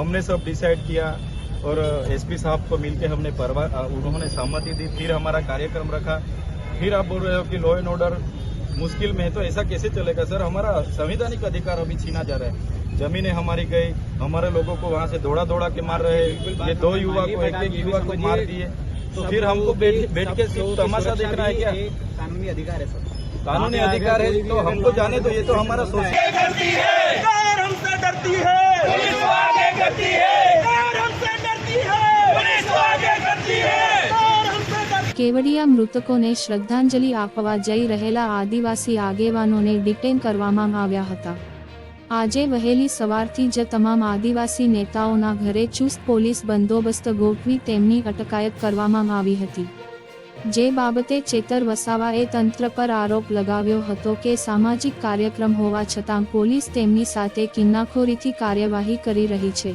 हमने सब डिसाइड किया और एसपी साहब को मिलके हमने परवा उन्होंने सहमति दी फिर हमारा कार्यक्रम रखा। फिर आप बोल रहे हो कि लॉ एंड ऑर्डर मुश्किल में है तो ऐसा कैसे चलेगा? सर हमारा संवैधानिक अधिकार अभी छीना जा रहा है। जमीनें हमारी गई हमारे लोगों को वहाँ से दौड़ा दौड़ा के मार रहे हैं। ये दो युवा को एक एक युवा को मार दिए। तो फिर हमको बैठ बैठ के सिर्फ़ तमाशा देखना है क्या? कानूनी अधिकार है सर कानूनी अधिकार है तो हमको जाने दो ये तो हमारा सोच डरती है। करती है सरकार हमसे डरती है पुलिस आगे करती है सरकार हमसे डरती કેવડિયા મૃતકોને શ્રદ્ધાંજલિ આપવા જઈ રહેલા આદિવાસી આગેવાનોને ડિટેન કરવામાં આવ્યા હતા આજે વહેલી સવારથી જ તમામ આદિવાસી નેતાઓના ઘરે ચુસ્ત પોલીસ બંદોબસ્ત ગોઠવી તેમની અટકાયત કરવામાં આવી હતી જે બાબતે ચેતર વસાવાએ તંત્ર પર આરોપ લગાવ્યો હતો કે સામાજિક કાર્યક્રમ હોવા છતાં પોલીસ તેમની સાથે કિન્નાખોરીથી કાર્યવાહી કરી રહી છે.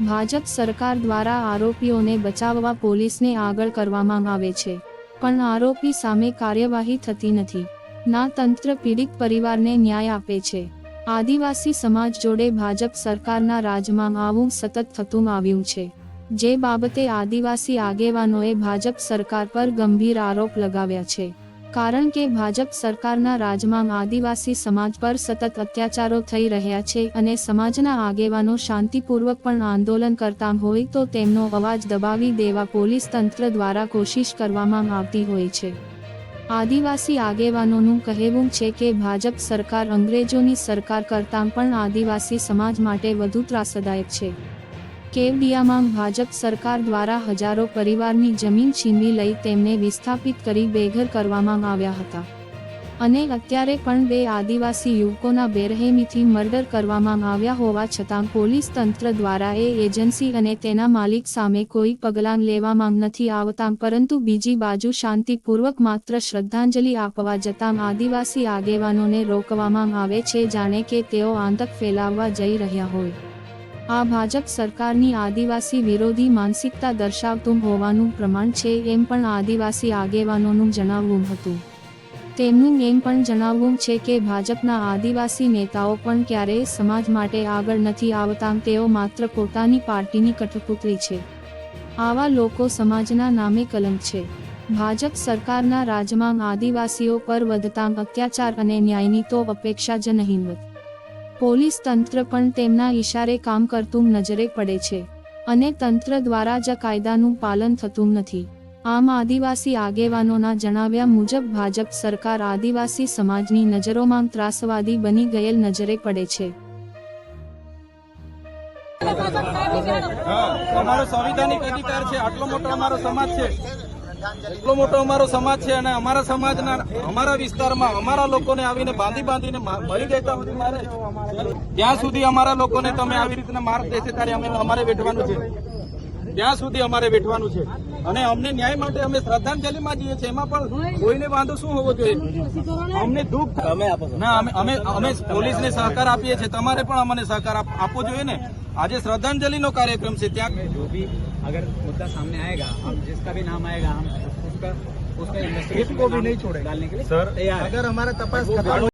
ભાજપ સરકાર દ્વારા આરોપીઓને બચાવવા પોલીસને આગળ કરવામાં આવે છે, પણ આરોપી સામે કાર્યવાહી થતી નથી. ના તંત્ર પીડિત પરિવારને ન્યાય આપે છે. આદિવાસી સમાજ જોડે ભાજપ સરકારના રાજમાં આવું સતત થતું આવ્યું છે. જે બાબતે આદિવાસી આગેવાનોએ ભાજપ સરકાર પર ગંભીર આરોપ લગાવ્યા છે. કારણ કે ભાજપ સરકારના રાજમાં આદિવાસી સમાજ પર સતત અત્યાચારો થઈ રહ્યા છે અને સમાજના આગેવાનો શાંતિપૂર્વક પણ આંદોલન કરતા હોય તો તેમનો અવાજ દબાવી દેવા પોલીસ તંત્ર દ્વારા કોશિશ કરવામાં આવતી હોય છે. આદિવાસી આગેવાનોનું કહેવું છે કે ભાજપ સરકાર અંગ્રેજોની સરકાર કરતાં પણ આદિવાસી સમાજ માટે વધુ ત્રાસદાયક છે. કેવડિયામાં ભાજપ સરકાર દ્વારા હજારો પરિવારની જમીન છીનવી લઈ તેમને વિસ્થાપિત કરી બેઘર કરવામાં આવ્યા હતા. અને અત્યારે પણ બે આદિવાસી યુવકોના બેરહેમીથી મર્ડર કરવામાં આવ્યા હોવા છતાં પોલીસ તંત્ર દ્વારા એ એજન્સી અને તેના માલિક સામે કોઈ પગલાં લેવામાં નથી આવતા પરંતુ બીજી બાજુ શાંતિપૂર્વક માત્ર શ્રદ્ધાંજલિ આપવા જતાં આદિવાસી આગેવાનોને રોકવામાં આવે છે જાણે કે તેઓ આતંક ફેલાવવા જઈ રહ્યા હોય. આ ભાજપ સરકારની આદિવાસી વિરોધી માનસિકતા દર્શાવતું હોવાનું પ્રમાણ છે એમ પણ આદિવાસી આગેવાનોનું જણાવવું હતું. તેમનું એમ પણ જણાવવું છે કે ભાજપના આદિવાસી નેતાઓ પણ ક્યારેય સમાજ માટે આગળ નથી આવતા તેઓ માત્ર પોતાની પાર્ટીની કઠપુતળી છે. આવા લોકો સમાજના નામે કલંક છે. ભાજપ સરકારના રાજમાં આદિવાસીઓ પર વધતા અત્યાચાર અને ન્યાયની તો અપેક્ષા જ નહીવત. પોલીસ તંત્ર પણ તેમના ઇશારે કામ કરતું નજરે પડે છે અને તંત્ર દ્વારા જ કાયદાનું પાલન થતું નથી. આમ આદિવાસી આગેવાનોના જણાવ્યા મુજબ ભાજપ સરકાર આદિવાસી સમાજની નજરોમાં ત્રાસવાદી બની ગયેલ નજરે પડે છે. અમારો સંવિધાનિક અધિકાર છે, આટલો મોટો અમારો સમાજ છે. એટલો મોટો અમારો સમાજ છે અને અમારા સમાજના અમારા વિસ્તારમાં અમારા લોકોને આવીને બાંધી બાંધીને મરી જતા સુધી મારે ત્યાં સુધી અમારા લોકોને તમે આવી રીતના માર દેશે ત્યારે અમે અમારે વેઠવાનું છે. ત્યાં સુધી અમારે વેઠવાનું છે. અને અમને ન્યાય માટે અમે શ્રદ્ધાંજલિમાં જઈએ છીએ. એમાં પણ કોઈને વાંધો શું હોવો જોઈએ? અમને દુઃખ ના અમે અમે પોલીસને સહકાર આપીએ છીએ. તમારે પણ અમને સહકાર આપ- આપવો જોઈએ ને? આજે શ્રદ્ધાંજલિનો કાર્યક્રમ છે ત્યાં जो भी अगर मुद्दा सामने आएगा हम जिसका भी नाम आएगा हम उसका उसका इन्वेस्टिगेशन को भी नहीं छोड़ेंगे। डालने के लिए सर तैयार है अगर हमारा तपास